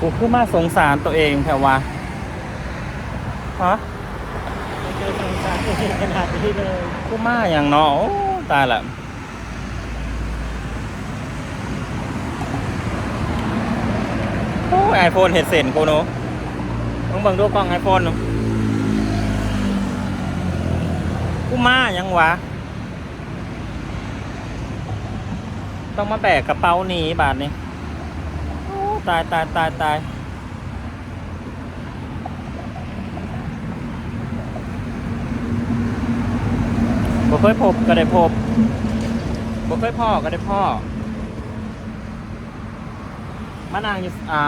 กูคือมาสงสารตัวเองแค่ว่าฮะไม่เคยสงสารตัวเองขนาดนี้เลย กูมาอย่างเนาะตายละโอ้ไอโฟนเห็ดเส้นกูเนาะมึงเบิ่งดูกล้องไอโฟนกูมาอย่างวะ ต้องมาแบกกระเป๋าหนีบาทนี้ ตายตายตายตายบ่เคยพบก็ได้พบบ่เคยพ่อก็ได้พ่อมานางอยู่อ่า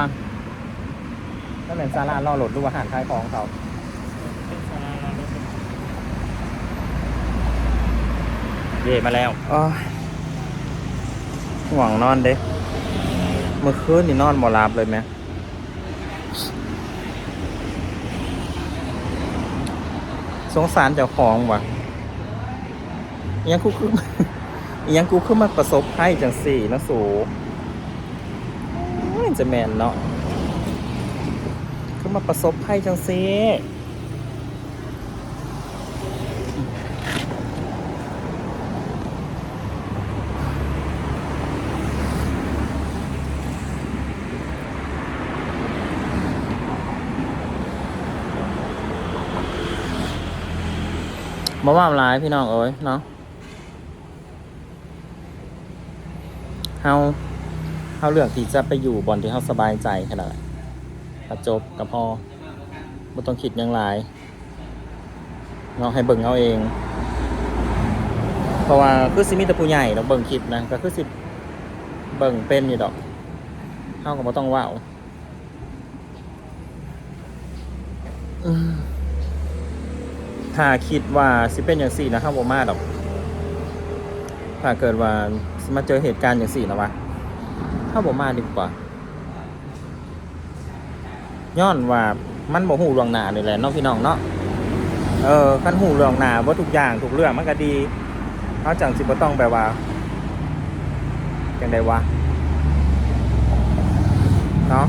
ก็เหมือนซาลาล่อหลดดูอาหารคล้ายของเขาเย่มาแล้วหวังนอนเด้ เมื่อคืนนี่นอนบ่หลับเลยไหมสงสารเจ้าของว่ะอิหยังกูคืออิหยังกูคือมาประสบให้จังสี่นะสูโอ้ยจะแมนเนาะคือมาประสบให้จังสี่ มาว่าร้ายพี่น้องเอ้ยเนาะเฮาเฮาเลือกที่จะไปอยู่บ่อนที่เฮาสบายใจขนาดถ้าจบกับพ่อบ่ต้องคิดยังหลายเนาะให้เบิ่งเอาเอง เพราะว่าคือสิมีแต่ผู้ใหญ่เราเบิ่งคลิปนะก็คือสิเบิ่งเป็นอยู่ดอกเฮาก็บ่ต้องว้าอืม ถ้าคิดว่าสิเป็นอย่างสี่นะครับผมมาดอก ถ้าเกิดว่ามาเจอเหตุการณ์อย่างสี่นะวะถ้าผมมาดีกว่า ย้อนว่ามันบ่หูเรื่องหนาเลยแหละน้องพี่น้องเนาะ เออคันหูเรื่องหนาว่าทุกอย่างทุกเรื่องมันก็ดีเขาจังสิบต้องแบบว่าจังไดวะเนาะ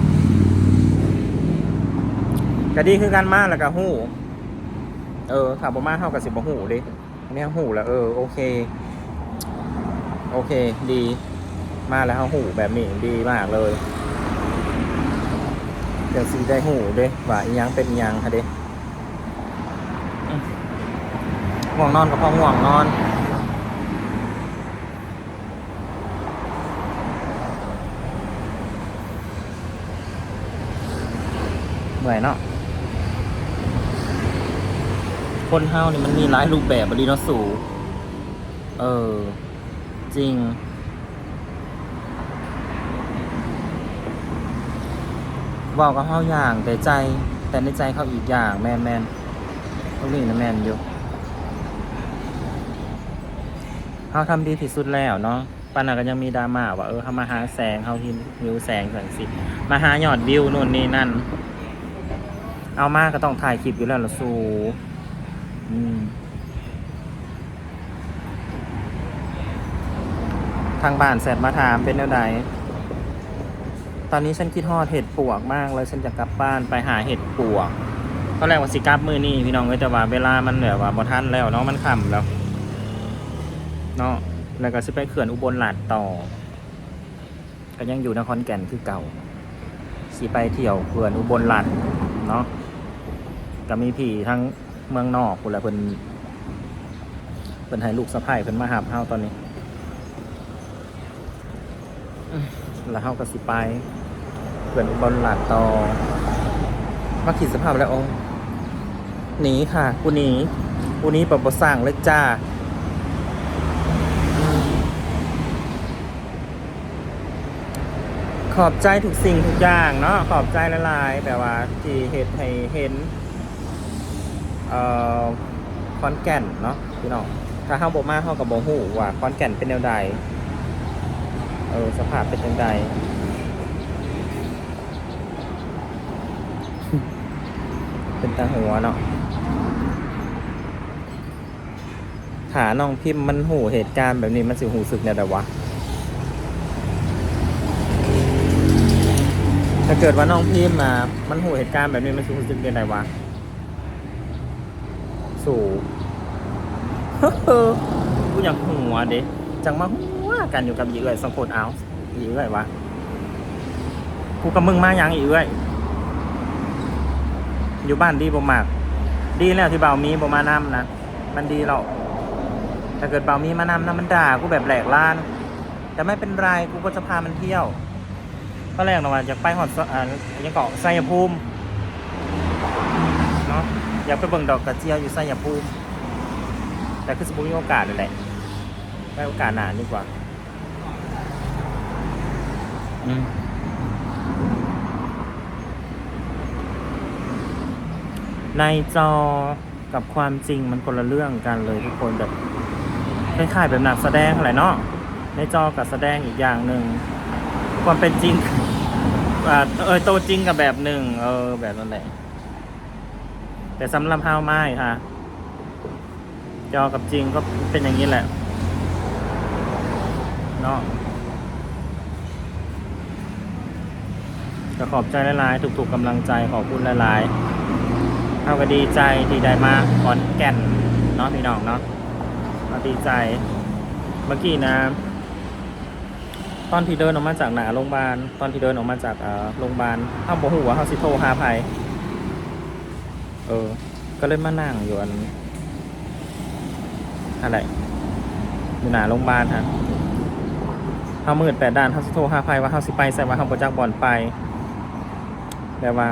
ก็ดีคือกันมาแล้วก็หู เออถามบ่มาเท่ากับสิบหูเดิเนี่ยหูแล้วเออโอเค โอเค ดี มาแล้วเขาหูแบบนี้ดีมากเลยเดี๋ยวสีได้หูเด้ว่าอียังเป็นยังค่ะเด้อืมง่วงนอนกับพ่อง่วงนอนเหนื่อยเนาะ คนเฮานี่มันมีหลายรูปแบบบริโนสูเออ จริง ว่ากับเฮาอย่างแต่ใจ แต่ในใจเขาอีกอย่างแมนแมนตรงนี้นะแมนอยู่เฮาทำดีที่สุดแล้วเนาะปานนันก็ยังมีดราม่าว่าเออเขามาหาแสงเขาที่วิวแสงแสงสิ มาหายอดวิวนู่นนี่นั่น เอามาก็ต้องถ่ายคลิปอยู่แล้วละสู ทางบ้านแสดมาถามเป็นแนวใดตอนนี้ฉันคิดฮอดเห็ดปวกมากเลยฉันจะกลับบ้านไปหาเห็ดปวกตอนแรกว่าสิกลับมือนี่พี่น้องก็แต่ว่าเวลามันเหลือว่าบ่ทันแล้วเนาะมันค่ำแล้วเนาะแล้วก็สิไปเขื่อนอุบลหลาดต่อ ก็ยังอยู่นครแก่นคือเก่าสิไปเที่ยวเขื่อนอุบลหลาดเนาะก็มีผีทั้ง เมืองนอกคุณละเพิ่นเพิ่นให้ลูกสะใภ้เพิ่นมาหาเฮาตอนนี้อื้อแล้วเฮาก็สิไปเพื่อนอุบลหลาดต่อมาขีดสภาพแล้วโอ้หนีค่ะกูหนีกูหนี้ปะบ่สร้างเลยจ้าอืมขอบใจทุกสิ่งทุกอย่างเนาะขอบใจละลายๆแบบว่าที่เห็ดให้เห็น เอ่อคอนแก่นเนาะพี่น้องถ้าเข้าบ่มาเข้ากับบ่ฮู้ว่าคอนแก่นเป็นแนวใดเออสภาพเป็นจังใดเป็นตาหัวเนาะถาน้องพิมพ์มันหูเหตุการณ์แบบนี้มันสิหูสึกเนี่ยแต่วะ ถ้าเกิดว่าน้องพิมพ์มา มันหูเหตุการณ์แบบนี้มันรู้สึกเป็นไรวะ สู่กูอยากหัวเด็จังมาหัวกันอยู่กับอีเอ้ยสองคนเอาอีเอ้ยวะกูกับมึงมายังอีเอ้ยอยู่บ้านดีบ่มากดีแล้วที่เบามีบ่มานำนะมันดีหรอกถ้าเกิดเบามีมานำนะมันด่ากูแบบแหลกล้าน แต่ไม่เป็นไรกูก็จะพามันเที่ยวก็แรกนะว่าอยากไปหอดอ่ายังเกาะไซยภูมิ อยากไปเบิ่งดอกกระเจียวอยู่ไซยภูมิแต่คือสมมติมีโอกาสนั่นแหละได้โอกาสหนาดีกว่า อืมในจอกับความจริงมันคนละเรื่องกันเลยทุกคนแบบคล้ายๆแบบหนักแสดงอะไรเนาะในจอกับแสดงอีกอย่างหนึ่งความเป็นจริงอ่าเออตัวจริงกับแบบหนึ่งเออแบบนั้นแหละ แต่สำหรับเฮาไม่ค่ะ จอกับจริงก็เป็นอย่างนี้แหละเนาะก็ขอบใจหลายๆถูกๆกำลังใจขอบคุณหลายๆเอาก็ดีใจที่ได้มาขอนแก่นเนาะพี่น้องเนาะดีใจ เมื่อกี้นะตอนที่เดินออกมาจากหนาโรงพยาบาลตอนที่เดินออกมาจากเอ่อโรงพยาบาลเฮาบ่ฮู้ว่าเฮาสิโทรหาไผ เออ ก็เลยมานั่งอยู่อันอะไรอยู่หนาโรงพยาบาลฮะเฮามืดแปดด้านเฮาสิโทรหาไผว่าเฮาสิไปใส่ว่าเฮาบ่จักบ่อนไปแต่ว่า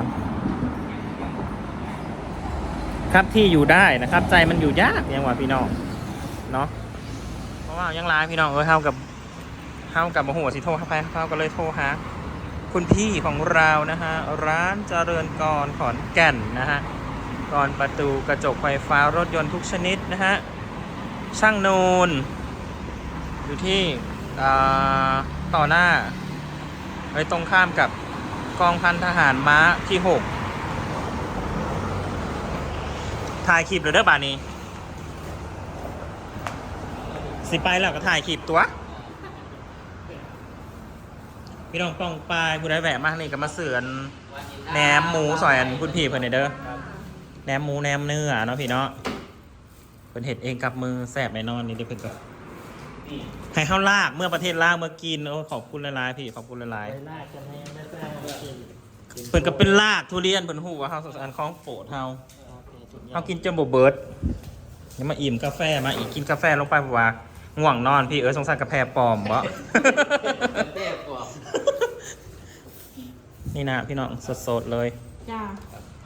ครับที่อยู่ได้นะครับ ใจมันอยู่ยากยังว่าพี่น้องเนาะเพราะว่ายังร้ายพี่น้องเออเฮากับเฮากับโมโหสิโทรหาไผเฮาก็เลยโทรหาคุณพี่ของเรานะฮะร้านเจริญกรขอนแก่นนะฮะ กรประตูกระจกไฟฟ้ารถยนต์ทุกชนิดนะฮะ ช่างนูน อยู่ที่ต่อหน้าไว้ตรงข้ามกับกองพันทหารม้าที่หกถ่ายคลิปเลยเด้อบานี้ สิไปแล้วก็ถ่ายคลิปตัว พี่น้องป้องปลายผู้ใดแหวะมากนี่ก็มาเสือนแหนมหมูสอยอันคุณพี่เพิ่นนี่เด้อ แหนมหมูแหนมเนื้อเนาะพี่เนาะเป็นเห็ดเองกับมือแสบแน่นอนนี่เดี๋ยวเพิ่นก็ให้เขาวลากเมื่อประเทศลากเมื่อกินโอ้ขอบคุณหลายๆพี่ขอบคุณหลายไปลากกันให้ไม่ทราบกินเพิ่นก็เป็นลากทุเรียนเพิ่นหูว่าเฮาสอันของโปรดเฮาเฮากินจนบ่เบิดยังมาอิ่มกาแฟมาอีกกินกาแฟลงไปเพราะว่าง่วงนอนพี่เออสงสารกาแฟปลอมบ่เต้กว่า นี่นะพี่น้องสดๆเลย จ้า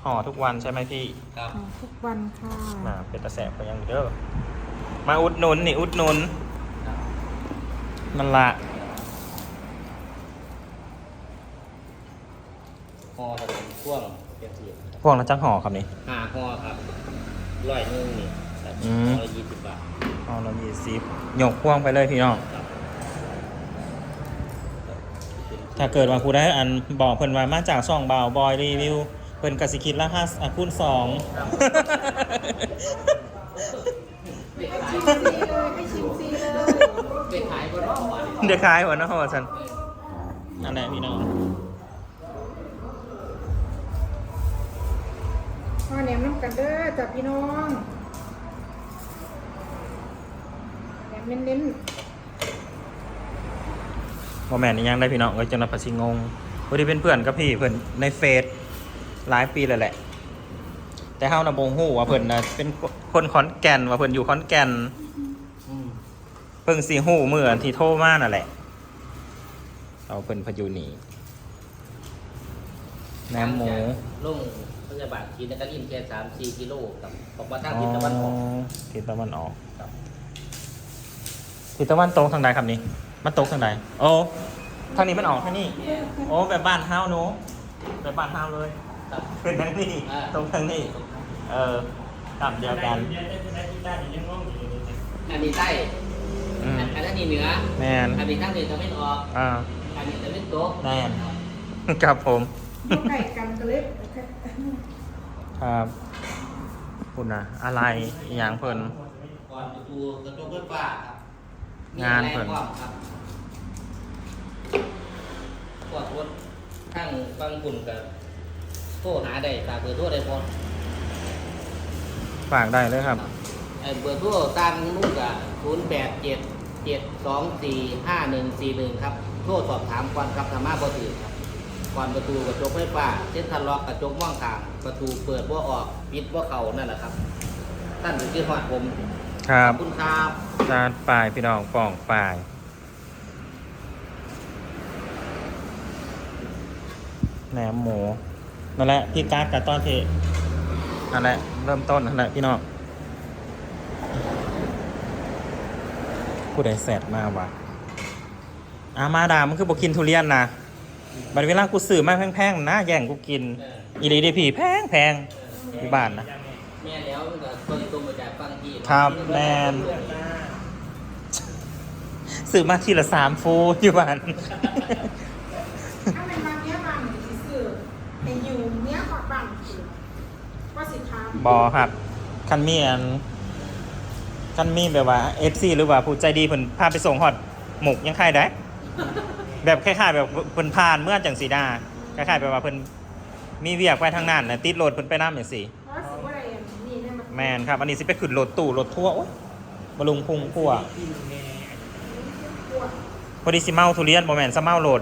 ห่อทุกวันใช่ไหมพี่ครับขอทุกวันค่ะมาเป็นตะแสบก็ยังอยู่เด้อมาอุดหนุนนี่อุดหนุนนั่นละคอครับผมช่วงเปียกเสียพวกเราจังห่อครับนี่ ห้าคอครับร้อยหนึงนี่ครับอืมร้อยยี่สิบบาทเอาเรามีซิปยกพ่วงไปเลยพี่น้อง ครับถ้าเกิดว่าผู้ได้อันบอกเพิ่นว่ามาจากช่องบ่าวบอยรีวิว เพิ่นกสิคิดละห้าอะคูณสองไปขายบนรอบวันเดี๋ยวขายหัวเนาะว่าฉันนั่นแหละพี่น้องพ่อแหนมน้ำกันเด้อจับพี่น้องแหนมเน้นโมแมนนี่ยังได้พี่น้องก็จังนับภาษีงงพอดีเป็นเพื่อนกับพี่เพิ่นในเฟซ หลายปีแล้วแหละ แต่เฮาน่ะบ่ฮู้ว่าเพิ่นน่ะเป็นคนขอนแก่นว่าเพิ่นอยู่ขอนแก่นอืมเพิ่งสิฮู้มื้อที่โทรมานั่นแหละ เอาเพิ่นเพนอยู่นี่แหนมหมูลงพยาบาลทีนกรินแค่สามสี่กิโลกับออกมาทางทิศตะวันออกทิศตะวันออกครับทิศตะวันตกทางใดครับนี่มันตกทางใดโอ้ทางนี้มันออกทางนี้ โอ้แบบบ้านเฮาหนูแบบบ้านเฮาเลย ครับเป็นทางนี้อ่า ตรงทางนี้ เออต่ำเดียวกันเดี๋ยวได้ได้ที่ได้ยังงงอยู่เลยนะอันนี้ใต้อืมอันนั้นนี่เหนือแมนอันนี้ทางเหนือจะไม่ออกอ่าอันนี้จะไม่ตกแมนครับผมๆพ่อไก่กันก็เลยครับคุณนะอะไรอหย่างเพิ่น ก่อนประตูกระจกรถฟ้าครับมีงานอะไรเพิ่นพร้อมครับพวกรถทั้งฟังปุ่นกับโทรหาได้ฝากเบอร์โทรได้พอฝากได้เลยครับไอ้เบอร์โทรตั้งนุ่งกับศูนย์แปดเจ็ดเจ็ดสองสี่ห้าหนึ่งสี่หนึ่งครับ โทรสอบถามก่อนครับธรรมะบ่ถือครับก่อนประตูกระจกไฟฟ้าเส้นทันล็อกกระจกม่องกลาง ประตูเปิดว่าออกปิดว่าเข่านั่นแหละครับ ท่านถึงที่หอดผมครัขบอบคุณครับจานปลายพี่น้องป่องปลายแหนมหมู นั่นแหละพี่การ์ดกับต้อนเทนั่นแหละเริ่มต้นนั่นแหละพี่น้องผู้ใดแสบมากวะอามาดามันคือบอกกินทุเรียนนะบัดเวลากูซื้อมาแพงๆนะแย่งกูกิน อีหลีดีผีแพงแพงที่บ้านนะแม่แล้วก็ต้นตรงมาจากฟังที่ครับแม่นซื้อมาทีละสามฟูอยู่บ้าน ถ้าเป็นบางเนี้ยบางสีสื่อในอยู่เนี้ยขอดบางคือว่าสิทาม บอครับคันมีอันคันมีแบบว่าเอฟซีหรือว่าผู้ใจดีเพิ่นพาไปส่งฮอดหมกยังใครได้ แบบคล้ายๆแบบเพิ่นผ่านเมื่อจังสีดาคล้ายๆแบบว่าเพิ่นมีเวียกไปทางนั้นนะติดรถเพิ่นไปน้ำอย่างสิเพราะสิว่าอะไรอย่างนี้เนี่ยมันแมนครับ อันนี้สิไปขึ้นรถตู้รถทั่วโอ๊ยบลุงพุงพั่วพอดีสิเมาทุเรียนบ่แม่นซะเมาโหลด